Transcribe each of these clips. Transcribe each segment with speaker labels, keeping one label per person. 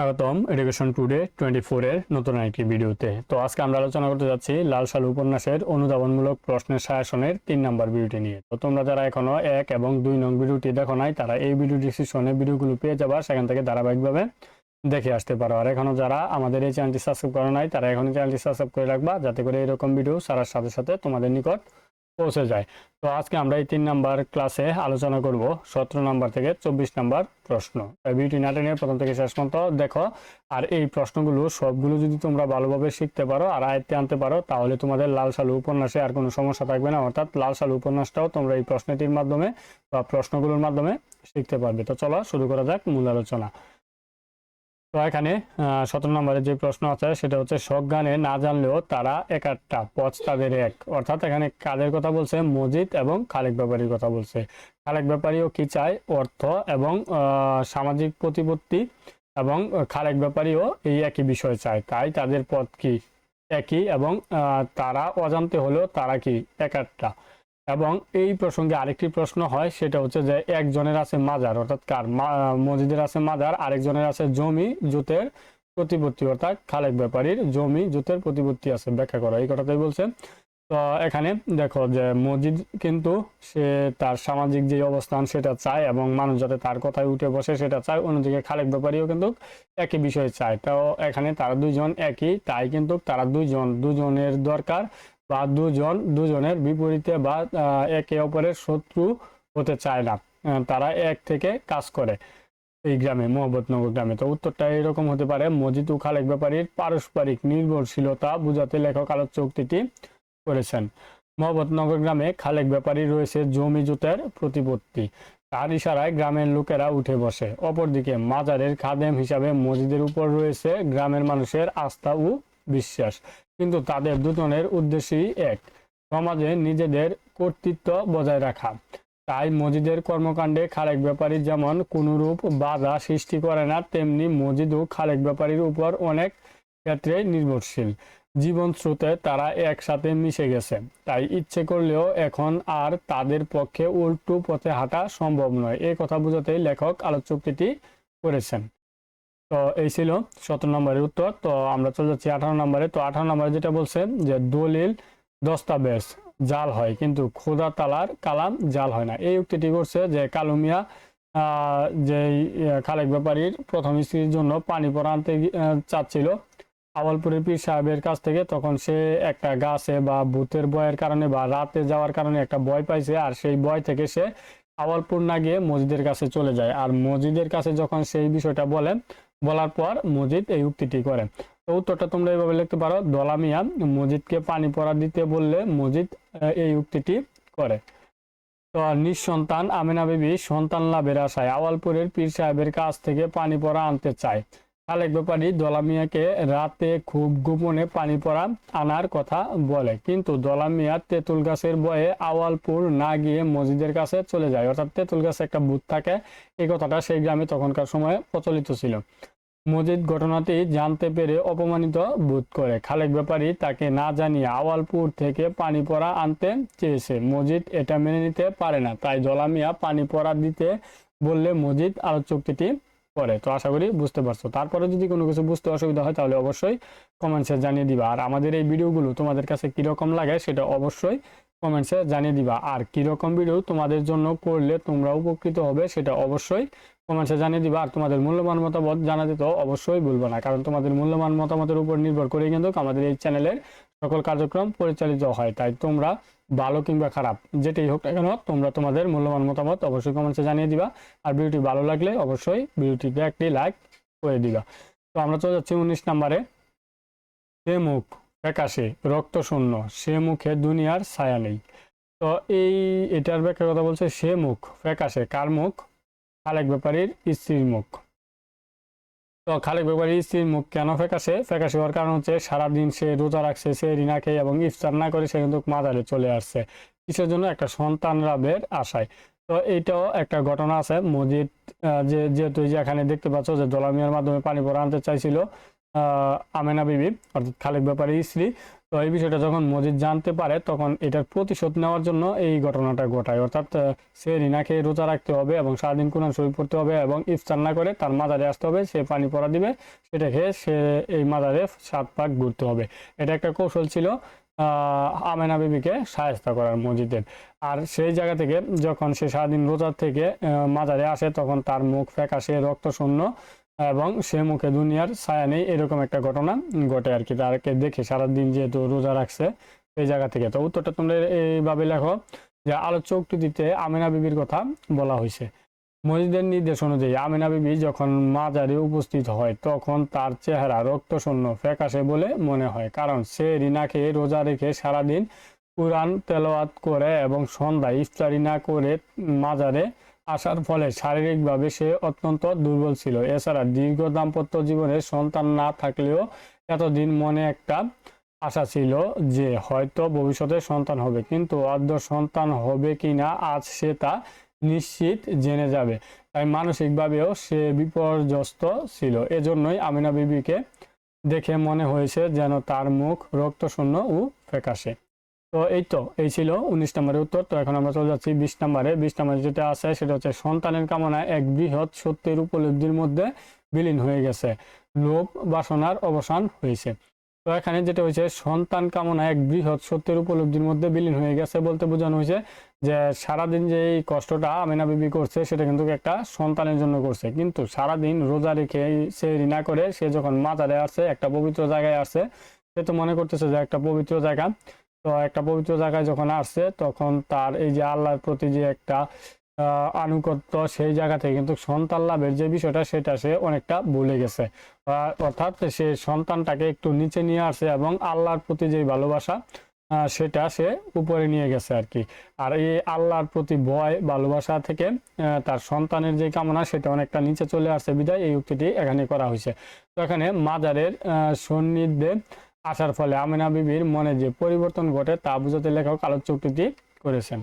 Speaker 1: স্বাগতম education today twenty ফোরের নতুন একটি ভিডিওতে। তো আজকে আমরা আলোচনা করতে যাচ্ছি লাল সাল উপন্যাসের অনুধাবনমূলক প্রশ্নের শাসনের তিন নম্বর ভিডিওটি নিয়ে। তো তোমরা যারা এখনও এক এবং দুই নং ভিডিওটি দেখো নাই, তারা এই ভিডিও ডিসক্রিপশনে ভিডিওগুলো পেয়ে যাবা, সেখান থেকে ধারাবাহিকভাবে দেখে আসতে পারো। আর এখনও যারা আমাদের এই চ্যানেলটি সাবস্ক্রাইব করা নাই, তারা এখনই চ্যানেলটি সাবস্ক্রাইব করে রাখবা, যাতে করে এরকম ভিডিও সারার সাথে সাথে তোমাদের নিকট পৌঁছে যায়। তো আজকে আমরা এই তিন নাম্বার ক্লাসে আলোচনা করব সতেরো নাম্বার থেকে চব্বিশ নাম্বার প্রশ্ন। বিউটি নাটনের প্রথম থেকে শেষ পর্যন্ত দেখো। আর এই প্রশ্নগুলো, সবগুলো যদি তোমরা ভালোভাবে শিখতে পারো আর আয়ত্তে আনতে পারো, তাহলে তোমাদের লাল সালু উপন্যাসে আর কোনো সমস্যা থাকবে না। অর্থাৎ লাল সালু উপন্যাসটাও তোমরা এই প্রশ্নটির মাধ্যমে বা প্রশ্নগুলোর মাধ্যমে শিখতে পারবে। তো চলো শুরু করা যাক মূল আলোচনা। তো এখানে সতেরো নম্বরের যে প্রশ্ন আছে, সেটা হচ্ছে সজ্ঞানে না জানলেও তারা এক একটা পথ তাদের এক। অর্থাৎ এখানে কাদের কথা বলছে? মজিদ এবং খালেক ব্যাপারীর কথা বলছে। খালেক ব্যাপারীও কি চায়? অর্থ এবং সামাজিক প্রতিপত্তি এবং খালেক ব্যাপারীও এই একই বিষয় চায়। তাই তাদের পথ কি? একই এবং তারা অজান্তে হলেও তারা কি? এক একটা এবং এই প্রসঙ্গে আরেকটি প্রশ্ন হয়, সেটা হচ্ছে যে একজনের আছে মাজার, অর্থাৎ কার? মসজিদের আছে মাজার, আরেকজনের আছে জমি, জুতের প্রতিপত্তি, অর্থাৎ খালেক ব্যাপারীর জমি, জুতের প্রতিপত্তি আছে, ব্যাখ্যা করা, এই কথাটাই বলছে। তো এখানে দেখো যে মসজিদ কিন্তু সে তার সামাজিক যে অবস্থান সেটা চায় এবং মানুষ যাতে তার কথায় উঠে বসে সেটা চায়, অন্যদিকে খালেক ব্যাপারীও কিন্তু একই বিষয় চায়। তো এখানে তারা দুইজন একই, তাই কিন্তু তারা দুইজন, দুজনের দরকার বা দুজন, দুজনের বিপরীতে বা একে অপরের শত্রু হতে চায় না। তারা এক থেকে কাজ করে এই গ্রামে, মোহাম্মদনগর গ্রামে। তো উত্তরটা এরকম হতে পারে, মজিদ ও খালেক ব্যাপারীর পারস্পরিক নির্ভরশীলতা বুঝাতে লেখক আলোচ্য উক্তিটি করেছেন। মোহাম্মদনগর গ্রামে খালেক ব্যাপারী রয়েছে জমি জুতের প্রতিপত্তি। তার ইশারায় গ্রামের লোকেরা উঠে বসে। অপরদিকে মাজারের খাদেম হিসাবে মসজিদের উপর রয়েছে গ্রামের মানুষের আস্থা ও বিশ্বাস। কিন্তু তাদের দুজনের উদ্দেশ্যই এক, সমাজে নিজেদের কর্তৃত্ব বজায় রাখা। তাই মসজিদের কর্মকাণ্ডে খালেক ব্যাপারী যেমন কোনরূপ বাধা সৃষ্টি করে না, তেমনি মসজিদও খালেক ব্যাপারীর উপর অনেক ক্ষেত্রে নির্ভরশীল। জীবন স্রোতে তারা একসাথে মিশে গেছে। তাই ইচ্ছে করলেও এখন আর তাদের পক্ষে উল্টো পথে হাঁটা সম্ভব নয়। এই কথা বোঝাতেই লেখক আলোচকটি করেছেন। তো এই ছিল সতেরো নম্বরের উত্তর। তো আমরা চলে যাচ্ছি আঠারো নম্বরে। তো আঠারো নম্বরে যেটা বলছে যে দলিল দস্তাবেজ, জাল হয়, কিন্তু খোদা তালার কালাম জাল হয় না। এই উক্তিটি করছে যে কালুমিয়া যে খালেক ব্যাপারীর প্রথম স্ত্রীর জন্য পানি পরা আনতে চাচ্ছিল। আওয়ালপুরের পীর সাহেবের কাছ থেকে তখন সে একটা গাছে বা ভূতের ভয়ের কারণে বা রাতে যাওয়ার কারণে একটা ভয় পাইছে, আর সেই ভয় থেকে সে আওয়ালপুর না গিয়ে মসজিদের কাছে চলে যায়। আর মসজিদের কাছে যখন সেই বিষয়টা বলে বলার পর মজিদ এই উক্তিটি করে তো উত্তরটা তোমরা এইভাবে লিখতে পারো দলামিয়া মসজিদকে পানি পড়া দিতে বললে মসজিদ আহ, এই উক্তিটি করে। তো নিঃসন্তান আমিনা বিবি সন্তান লাভের আশায় আওয়ালপুরের পীর সাহেবের কাছ থেকে পানি পড়া আনতে চায়। খালেক ব্যাপারী দলামিয়াকে রাতে খুব গোপনে পানি পড়া আনার কথা বলে কিন্তু দলামিয়া তেঁতুল গাছের বয়ে আওয়ালপুর না গিয়ে মসজিদের কাছে চলে যায়। অর্থাৎ তেঁতুল গাছে একটা বুথ থাকে এই কথাটা সেই গ্রামে তখনকার সময়ে প্রচলিত ছিল। মসজিদ ঘটনাটি জানতে পেরে অপমানিত বোধ করে। খালেক ব্যাপারী তাকে না জানিয়ে আওয়ালপুর থেকে পানি পড়া আনতে চেয়েছে। মসজিদ এটা মেনে নিতে পারে না, তাই জলামিয়া পানি পড়া দিতে বললে মজিদ মসজিদ চুক্তিটি করে। তো আশা করি বুঝতে পারছ। তারপরে যদি কোনো কিছু বুঝতে অসুবিধা হয় তাহলে অবশ্যই কমেন্টসে জানিয়ে দিবা। আর আমাদের এই ভিডিওগুলো তোমাদের কাছে কীরকম লাগে সেটা অবশ্যই কমেন্টসে জানিয়ে দিবা। আর কীরকম ভিডিও তোমাদের জন্য করলে তোমরা উপকৃত হবে সেটা অবশ্যই কমেন্টসে জানিয়ে দিবা। আর তোমাদের মূল্যবান মতামত জানাতে তো অবশ্যই ভুলবো না। কারণ তোমাদের মূল্যবান মতামতের উপর নির্ভর করে কিন্তু আমাদের এই চ্যানেলের সকল কার্যক্রম পরিচালিত হয়। তাই তোমরা ভালো কিংবা খারাপ, যেটাই হোক না কেন, তোমরা তোমাদের মূল্যবান মতামত অবশ্যই কমেন্টসে জানিয়ে দিবা। আর ভিডিওটি ভালো লাগলে অবশ্যই ভিডিওটিতে একটি লাইক করে দিবা। তো আমরা চলে যাচ্ছি উনিশ নাম্বারে মুখ? ফ্যাকাশে রক্ত শূন্য সে মুখে দুনিয়ার ছায়া নেই। তো এই এটার ব্যাখ্যা কথা বলছে সে মুখ ফ্যাকাশে কার মুখ? খালেক ব্যাপারীর স্ত্রীর মুখ। তো খালেক ব্যাপারীর স্ত্রীর মুখ কেন ফ্যাকাশে? ফ্যাকাশে হওয়ার কারণ হচ্ছে সারাদিন সে রোজা রাখছে সে রিনা খেয়ে এবং ইফতার না করে সে কিন্তু মাজারে চলে আসছে। কিসের জন্য? একটা সন্তান লাভের আশায়। তো এইটাও একটা ঘটনা আছে। মসজিদ আহ, যে যেহেতু এখানে দেখতে পাচ্ছ যে দলামিয়ার মাধ্যমে পানি পড়া আনতে চাইছিল আমেনা বিবি, অর্থাৎ খালেক ব্যাপারীর স্ত্রী। তো এই বিষয়টা যখন মজিদ জানতে পারে, তখন এটার প্রতিশোধ নেওয়ার জন্য এই ঘটনাটা ঘটায়। অর্থাৎ সে রিনাকে রোজা রাখতে হবে এবং সারাদিন কোরআন শরীফ পড়তে হবে এবং ইফতার না করে তার মাজারে আসতে হবে, সে পানি পড়া দিবে, সেটা খেয়ে সে এই মাজারে সাত পাক ঘুরতে হবে। এটা একটা কৌশল ছিল আমেনা বিবিকে সাহায্য করার মসজিদের আর সেই জায়গা থেকে যখন সে সারাদিন রোজার থেকে মাজারে আসে, তখন তার মুখ ফ্যাকাশে রক্ত শূন্য এবং সে মুখে দুনিয়ার ছায়া নেই, এরকম একটা ঘটনা ঘটে আর কি। তারকে দেখে সারাদিন যেহেতু রোজা রাখছে সেই জায়গা থেকে। তো উত্তরটা তোমরা এইভাবে লেখো যে আলোচ্য উক্তিটিতে আমিনা বিবির কথা বলা হয়েছে। মসজিদের নির্দেশ অনুযায়ী আমিনা বিবি যখন মাজারে উপস্থিত হয়, তখন তার চেহারা রক্তশূন্য ফ্যাকাশে বলে মনে হয়। কারণ সে রিনাকে রোজা রেখে সারাদিন কোরআন তেলাওয়াত করে এবং সন্ধ্যায় ইফতারি না করে মাজারে আসার ফলে শারীরিকভাবে সে অত্যন্ত দুর্বল ছিল। এছাড়া দীর্ঘ দাম্পত্য জীবনে সন্তান না থাকলেও এতদিন মনে একটা আশা ছিল যে হয়তো ভবিষ্যতে সন্তান হবে। কিন্তু আদ্য সন্তান হবে কি না আজ সে তা নিশ্চিত জেনে যাবে। তাই মানসিকভাবেও সে বিপর্যস্ত ছিল। এজন্যই আমিনা বিবিকে দেখে মনে হয়েছে যেন তার মুখ রক্তশূন্য ও ফ্যাকাশে। তো এই তো এই ছিল উনিশ নম্বরের উত্তর। তো এখন আমরা চলে যাচ্ছি বিশ নম্বরে। বিশ নম্বরে যেটা আছে, সেটা হচ্ছে, সন্তানের কামনা এক বৃহৎ সত্যের উপলব্ধির মধ্যে বিলীন হয়ে গেছে। লোভ বাসনার অবসান হয়েছে। তো এখানে যেটা হয়েছে, সন্তান কামনা এক বৃহৎ সত্যের উপলব্ধির মধ্যে বিলীন হয়ে গেছে বলতে বোঝানো হয়েছে যে, সারাদিন যে এই কষ্টটা আমিনা বিবি করছে, সেটা কিন্তু একটা সন্তানের জন্য করছে। কিন্তু সারাদিন রোজা রেখে সে ঋণা করে, সে যখন মাজারে আসছে, একটা পবিত্র জায়গায় আসছে, সে তো মনে করতেছে যে একটা পবিত্র জায়গা। তো একটা পবিত্র জায়গায় যখন আসছে, তখন তার এই যে আল্লাহর প্রতি যে একটা আনুগত্য, সেই জায়গা থেকে কিন্তু সন্তান লাভের যে বিষয়টা, সেটা সে অনেকটা ভুলে গেছে। অর্থাৎ সে সন্তানটাকে একটু নিচে নিয়ে আসে এবং আল্লাহর প্রতি যে ভালোবাসা সেটা সে উপরে নিয়ে গেছে আর কি। আর এই আল্লাহর প্রতি ভয়, ভালোবাসা থেকে তার সন্তানের যে কামনা, সেটা অনেকটা নিচে চলে আসছে। বিদায়, এই উক্তিটি এখানে করা হয়েছে। তো এখানে মাজারের সন্নিধ্যে আসার ফলে আমিনা বিবির মনে যে পরিবর্তন ঘটে তা বুঝাতে লেখক আলোচ্য উক্তিটি করেছেন।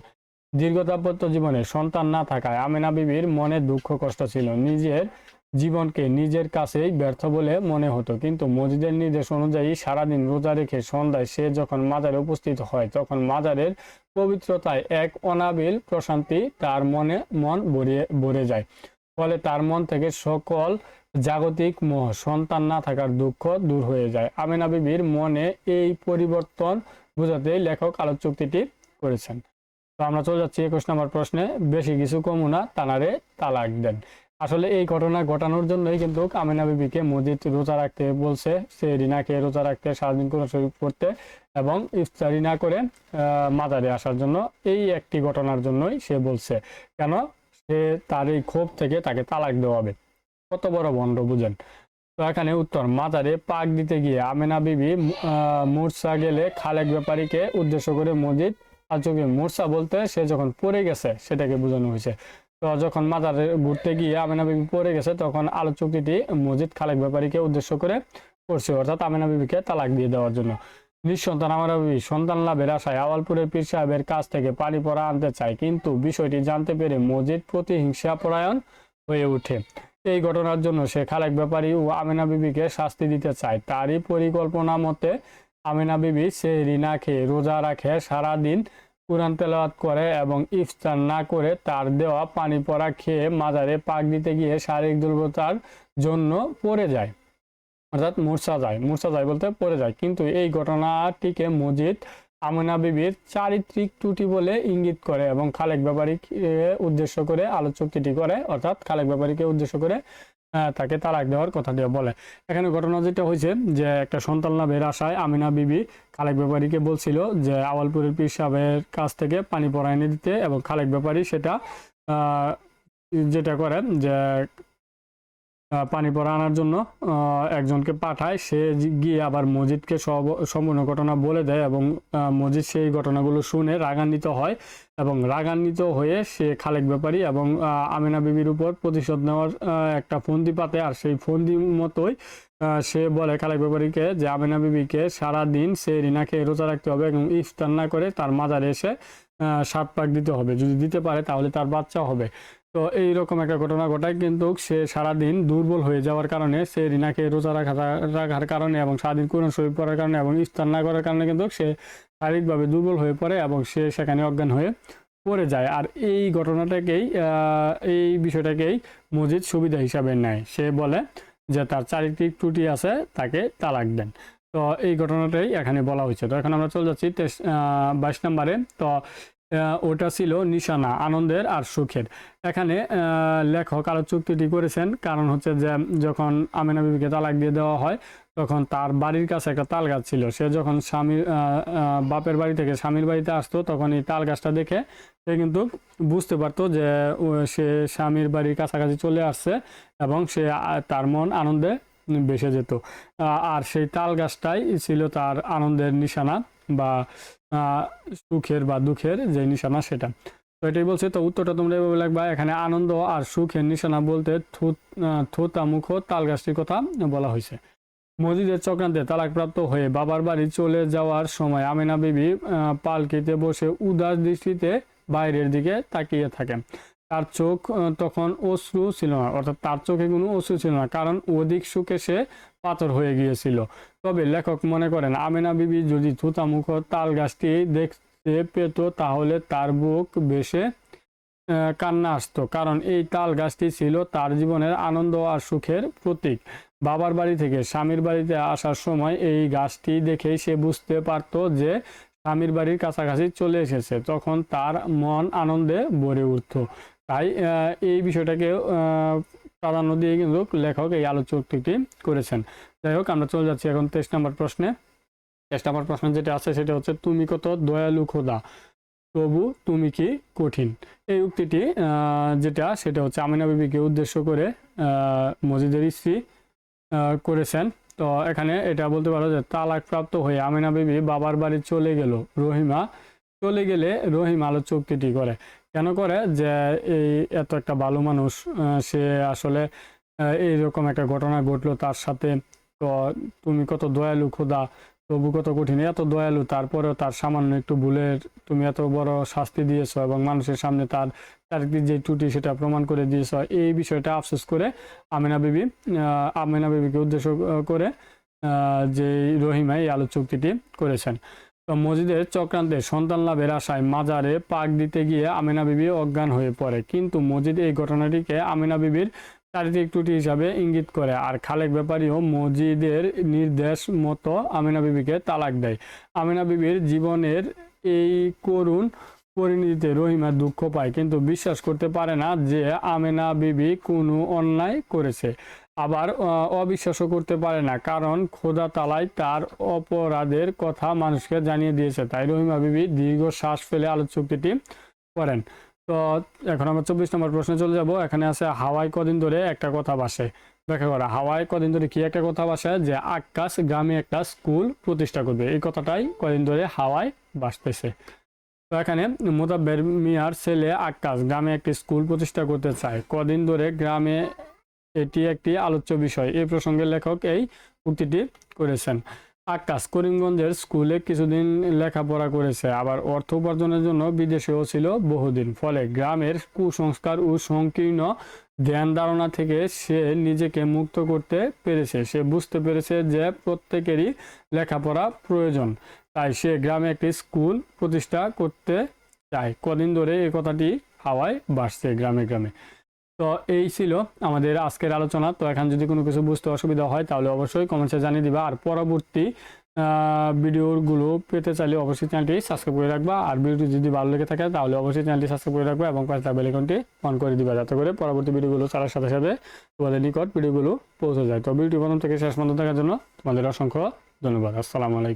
Speaker 1: দীর্ঘ দাম্পত্য জীবনে সন্তান না থাকায় আমিনা বিবির মনে দুঃখ কষ্ট ছিল। নিজের জীবনকে নিজের কাছেই ব্যর্থ বলে মনে হতো। কিন্তু মসজিদের নির্দেশ অনুযায়ী সারাদিন রোজা রেখে সন্ধ্যায় সে যখন মাজারে উপস্থিত হয়, তখন মাজারের পবিত্রতায় এক অনাবিল প্রশান্তি তার মনে মন ভরিয়ে, ভরে যায়। ফলে তার মন থেকে সকল জাগতিক মোহ, সন্তান না থাকার দুঃখ দূর হয়ে যায়। আমিনা বিবির মনে এই পরিবর্তন বোঝাতে লেখক আলোচ্য উক্তিটি করেছেন। তো আমরা চলে যাচ্ছি একুশ নম্বর প্রশ্নে। বেশি কিছু কমু না, তানারে তালাক দেন। আসলে এই ঘটনা ঘটানোর জন্যই কিন্তু আমিনা বিবিকে মজিদ রোজা রাখতে বলছে। সে রিনাকে রোজা রাখতে সারাদিন কোরআন শরীফ করতে এবং ইফতারি না করে মাজারে আসার জন্য। এই একটি ঘটনার জন্যই সে বলছে। কেন? সে তার এই ক্ষোভ থেকে তাকে তালাক দেওয়া হবে। কত বড় ভণ্ড, বুঝেন? তো এখানে উত্তর, মাজারে পাক দিতে গিয়ে আমেনা বিবি মূর্ছা গেলে খালেক ব্যাপারীকে উদ্দেশ্য করে মসজিদ আচকে মূর্ছা বলতে সে যখন পড়ে গেছে, সেটাকে বোঝানো হয়েছে। তো যখন মাজারে ঘুরতে গিয়ে আমেনা বিবি পড়ে গেছে, তখন আলোচকটি মসজিদ খালেক ব্যাপারীকে উদ্দেশ্য করে করছে অর্থাৎ আমেনা বিবিকে তালাক দিয়ে দেওয়ার জন্য। নিঃসন্তান বিবি সন্তান লাভের আশায় আওয়ালপুরের পীর সাহেবের কাছ থেকে পানি পড়া আনতে চায়, কিন্তু বিষয়টি জানতে পেরে মসজিদ প্রতিহিংসা পরায়ণ হয়ে ওঠে। এই ঘটনার জন্য সে খালেক ব্যাপারী ও আমিনা বিবিকে শাস্তি দিতে চায়। তারই পরিকল্পনা মতে আমিনা বিবি সে রিনা খেয়ে রোজা রাখে, সারাদিন কোরআন তেলাওয়াত করে এবং ইফতার না করে তার দেওয়া পানি পড়া খেয়ে মাজারে পাক দিতে গিয়ে শারীরিক দুর্বলতার জন্য পড়ে যায়। অর্থাৎ মূর্ছা যায়। মূর্ছা যায় বলতে পড়ে যায়। কিন্তু এই ঘটনাটিকে মজিদ আমিনা বিবির চারিত্রিক ত্রুটি বলে ইঙ্গিত করে এবং খালেক ব্যাপারীকে উদ্দেশ্য করে আলোচকটি করে, অর্থাৎ খালেক ব্যাপারীকে উদ্দেশ্য করে তাকে তালাক দেওয়ার কথা দিয়ে বলে। এখানে ঘটনা যেটা হয়েছে যে একটা সন্তান লাভের আশায় আমিনা বিবি খালেক ব্যাপারীকে বলছিল যে আওয়ালপুরের পীর সাহেবের কাছ থেকে পানি পড়া এনে দিতে এবং খালেক ব্যাপারী সেটা যেটা করে যে পানি পড়া আনার জন্য একজনকে পাঠায়। সে গিয়ে আবার মজিদকে সব সম্পূর্ণ ঘটনা বলে দেয় এবং মজিদ সেই ঘটনাগুলো শুনে রাগান্বিত হয় এবং রাগান্বিত হয়ে সে খালেক ব্যাপারী এবং আমিনা বিবির উপর প্রতিশোধ নেওয়ার একটা ফন্দি পাতে। আর সেই ফন্দি মতোই সে বলে খালেক ব্যাপারীকে যে আমিনা বিবিকে সারাদিন সে রিনাকে রোজা রাখতে হবে এবং ইফতার না করে তার মাজারে এসে সাত পাক দিতে হবে। যদি দিতে পারে তাহলে তার বাচ্চা হবে। তো এইরকম একটা ঘটনা ঘটায়, কিন্তু সে সারাদিন দুর্বল হয়ে যাওয়ার কারণে সে রিনাকে রোজা রাখা, রাখার কারণে এবং সারাদিন কোরআন শরীফ পড়ার কারণে এবং ইফতার না করার কারণে কিন্তু সে শারীরিকভাবে দুর্বল হয়ে পড়ে এবং সে সেখানে অজ্ঞান হয়ে পড়ে যায়। আর এই ঘটনাটাকেই এই বিষয়টাকেই মজিদ সুবিধা হিসাবে নেয়। সে বলে যে তার চারিত্রিক ত্রুটি আছে, তাকে তালাক দেন। তো এই ঘটনাটাই এখানে বলা হয়েছে। তো এখন আমরা চলে যাচ্ছি বাইশ নম্বরে। তো ওটা ছিল নিশানা, আনন্দের আর সুখের। এখানে লেখক আরও চুক্তিটি করেছেন। কারণ হচ্ছে যে, যখন আমিনা বিবিকে তালাক দিয়ে দেওয়া হয়, তখন তার বাড়ির কাছে একটা তাল গাছ ছিল। সে যখন স্বামীর বাপের বাড়ি থেকে স্বামীর বাড়িতে আসতো, তখন এই তাল গাছটা দেখে সে কিন্তু বুঝতে পারতো যে সে স্বামীর বাড়ির কাছাকাছি চলে আসছে এবং সে তার মন আনন্দে বেসে যেত। আর সেই তাল গাছটাই ছিল তার আনন্দের নিশানা। বা সুখের বা দুঃখের যে নিশানা সেটা। তো এটাই বলছে তো উত্তরটা তোমরা এভাবে লাগবা এখানে আনন্দ আর সুখের নিশানা বলতে থুত আহ, থুতা মুখ তাল গাছটির কথা বলা হয়েছে। মসজিদের চক্রান্তে তালাকপ্রাপ্ত হয়ে বাবার বাড়ি চলে যাওয়ার সময় আমিনা বিবি পালকিতে বসে উদাস দৃষ্টিতে বাইরের দিকে তাকিয়ে থাকেন। তার চোখ তখন অশ্রু ছিল না, অর্থাৎ তার চোখে কোনো অশ্রু ছিল না, কারণ অধিক সুখে সে পাথর হয়ে গিয়েছিল। তবে লেখক মনে করেন, আমিনা বিবি যদি থুতামুখ তাল গাছটি দেখতে পেত, তাহলে তার বুক বেশে কান্না আসতো, কারণ এই তাল গাছটি ছিল তার জীবনের আনন্দ আর সুখের প্রতীক। বাবার বাড়ি থেকে স্বামীর বাড়িতে আসার সময় এই গাছটি দেখেই সে বুঝতে পারতো যে স্বামীর বাড়ির কাছাকাছি চলে এসেছে, তখন তার মন আনন্দে ভরে উঠত। তাই এই বিষয়টাকে প্রাধান্য দিয়ে কিন্তু লেখক এই আলোচকটি করেছেন। যাই হোক, আমরা চলে যাচ্ছি এখন তেইশ নম্বর প্রশ্নে। তেইশ নম্বর প্রশ্ন যেটা আছে সেটা হচ্ছে, তুমি কত দয়ালু খোদা? তবু তুমি কি কঠিন? এই উক্তিটি যেটা সেটা হচ্ছে, আমিনা বিবিকে উদ্দেশ্য করে মজিদের স্ত্রী করেছেন। তো এখানে এটা বলতে পারো যে তালাক প্রাপ্ত হয়ে আমিনা বিবি বাবার বাড়ি চলে গেল, রহিমা চলে গেলে রহিম আলো চুক্তিটি করে। কেন করে যে, এই এত একটা ভালো মানুষ সে আসলে এইরকম একটা ঘটনা ঘটলো তার সাথে। তো তুমি কত দয়ালু খোদা, তবু কত কঠিন। এত দয়ালু, তারপরেও তার সামান্য একটু ভুলের তুমি এত বড় শাস্তি দিয়েছ এবং মানুষের সামনে তার চারিত্রিক যে ত্রুটি সেটা প্রমাণ করে দিয়েছ। এই বিষয়টা আফসোস করে আমিনা বিবি আমিনা বিবিকে উদ্দেশ্য করে যে রহিমা এই আলোক চুক্তিটি করেছেন। তো চক্রান্তে সন্তান লাভের আশায় মাজারে পাক দিতে গিয়ে আমিনা বিবি অজ্ঞান হয়ে পড়ে। কিন্তু মসজিদ এই ঘটনাটিকে আমিনা বিবির চারিত্রিক ত্রুটি হিসাবে ইঙ্গিত করে। আর খালেক ব্যাপারীও মসজিদের নির্দেশ মতো আমিনা বিবিকে তালাক দেয়। আমিনা বিবির জীবনের এই করুণ পরিণতিতে রহিমা দুঃখ পায়, কিন্তু বিশ্বাস করতে পারে না যে আমেনা বিবি কোনো অন্যায় করেছে। আবার অবিশ্বাসও করতে পারে না, কারণ খোদা তালায় তার অপরাধের কথা মানুষকে জানিয়ে দিয়েছে। তাই রহিমা বিবি দীর্ঘ শ্বাস ফেলে আলোক চুক্তিটি করেন। তো এখন আমরা চব্বিশ নম্বর প্রশ্নে চলে যাব। এখানে আছে হাওয়াই কদিন ধরে একটা কথা বাসে। ব্যাখ্যা করা হাওয়াই কদিন ধরে কি একটা কথা বাসে? যে আকাশ গ্রামে একটা স্কুল প্রতিষ্ঠা করবে। এই কথাটাই কদিন ধরে হাওয়ায় বাসতেছে। তো এখানে, মোতাব্বের মিয়ার ছেলে আকাশ গ্রামে একটি স্কুল প্রতিষ্ঠা করতে চায়। কদিন ধরে গ্রামে এটি একটি আলোচ্য বিষয়। এই প্রসঙ্গে লেখক এই উক্তিটি করেছেন। আকাশ করিমগঞ্জের স্কুলে কিছুদিন লেখাপড়া করেছে, আবার অর্থ উপার্জনের জন্য বিদেশেও ছিল বহুদিন। ফলে গ্রামের কুসংস্কার ও সংকীর্ণ ধ্যান ধারণা থেকে সে নিজেকে মুক্ত করতে পেরেছে। সে বুঝতে পেরেছে যে প্রত্যেকেরই লেখাপড়া প্রয়োজন, তাই সে গ্রামে একটি স্কুল প্রতিষ্ঠা করতে চায়। কদিন ধরে এই কথাটি হাওয়ায় বাড়ছে গ্রামে গ্রামে। তো এই ছিল আমাদের আজকের আলোচনা। তো এখন যদি কোনো কিছু বুঝতে অসুবিধা হয়, তাহলে অবশ্যই কমেন্টসে জানিয়ে দিবা। আর পরবর্তী ভিডিওগুলো পেতে চাইলে অবশ্যই চ্যানেলটি সাবস্ক্রাইব করে রাখবা। আর ভিডিওটি যদি ভালো লেগে থাকে, তাহলে অবশ্যই চ্যানেলটি সাবস্ক্রাইব করে রাখবা এবং পাশে বেল আইকনটি অন করে দিবা। যাতে করে পরবর্তী ভিডিওগুলো ছাড়ার সাথে সাথে তোমাদের নিকট ভিডিওগুলো পৌঁছে যায়। তো ভিডিও প্রথম থেকে শেষ পর্যন্ত থাকার জন্য তোমাদের অসংখ্য ধন্যবাদ। আসসালামু আলাইকুম।